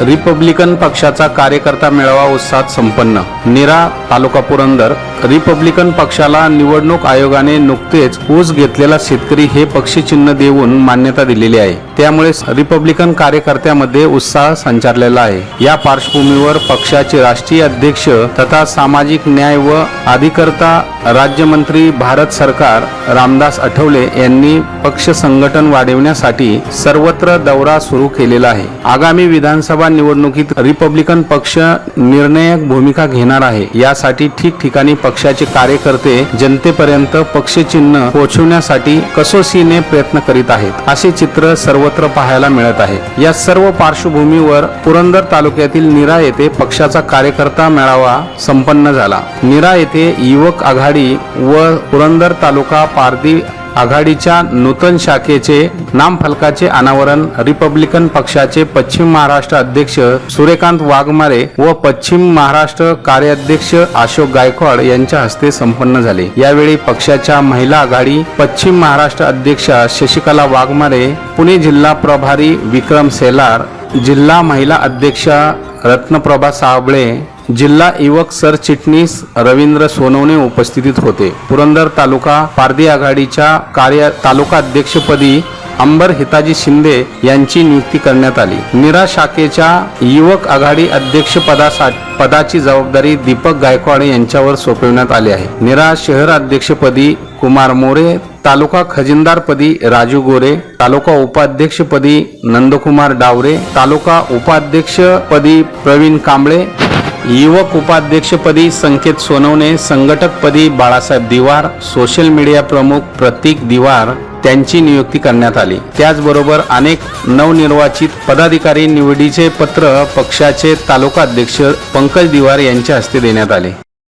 Republican पक्षाचा कार्यकर्ता मेळावा उत्साहात संपन्न. निरा तालुका पुरंदर रिपब्लिकन पक्षाला निवडणूक आयोगाने नुकतेच ऊस घेतलेला शेतकरी हे पक्षचिन्ह देऊन मान्यता दिलेली आहे. त्यामुळे रिपब्लिकन कार्यकर्त्यामध्ये उत्साह संचारलेला आहे. या पार्श्वभूमीवर पक्षाचे राष्ट्रीय अध्यक्ष तथा सामाजिक न्याय व अधिकर्ता राज्यमंत्री भारत सरकार रामदास आठवले यांनी पक्ष संघटन वाढविण्यासाठी सर्वत्र दौरा सुरू केलेला आहे. आगामी विधानसभा निवडणुकीत रिपब्लिकन पक्ष निर्णायक भूमिका घेणार आहे. यासाठी ठिकठिकाणी पक्षाचे कार्यकर्ते जनतेपर्यंत पक्षचिन्ह पोहोचवण्यासाठी कसोशीने प्रयत्न करीत आहेत. असे चित्र सर्वत्र पाहायला मिळत आहे. या सर्व पार्श्वभूमीवर पुरंदर तालुक्यातील निरा येथे पक्षाचा कार्यकर्ता मेळावा संपन्न झाला. निरा येथे युवक आघाडी व पुरंदर तालुका पारधी आघाडीच्या नूतन शाखेचे नामफलकाचे अनावरण रिपब्लिकन पक्षाचे पश्चिम महाराष्ट्र अध्यक्ष सूर्यकांत वाघमारे व पश्चिम महाराष्ट्र कार्याध्यक्ष अशोक गायकवाड यांच्या हस्ते संपन्न झाले. यावेळी पक्षाच्या महिला आघाडी पश्चिम महाराष्ट्र अध्यक्षा शशिकला वाघमारे पुणे जिल्हा प्रभारी विक्रम सेलार जिल्हा महिला अध्यक्षा रत्नप्रभा साबळे जिल्हा युवक सरचिटणीस रवींद्र सोनवणे उपस्थितीत होते. पुरंदर तालुका पारदी आघाडीच्या कार्य तालुका अध्यक्षपदी अंबर हिताजी शिंदे यांची नियुक्ती करण्यात आली. निरा शाखेच्या युवक आघाडी अध्यक्षपदासाठी पदाची जबाबदारी दीपक गायकवाड यांच्यावर सोपविण्यात आली आहे. निरा शहर अध्यक्षपदी कुमार मोरे तालुका खजिनदारपदी राजू गोरे तालुका उपाध्यक्षपदी नंदकुमार डावरे तालुका उपाध्यक्षपदी प्रवीण कांबळे युवक उपाध्यक्षपदी संकेत सोनवणे संघटकपदी बाळासाहेब दिवार सोशल मीडिया प्रमुख प्रतीक दिवार त्यांची नियुक्ती करण्यात आली. त्याचबरोबर अनेक नवनिर्वाचित पदाधिकारी निवडीचे पत्र पक्षाचे तालुका अध्यक्ष पंकज दिवार यांच्या हस्ते देण्यात आले.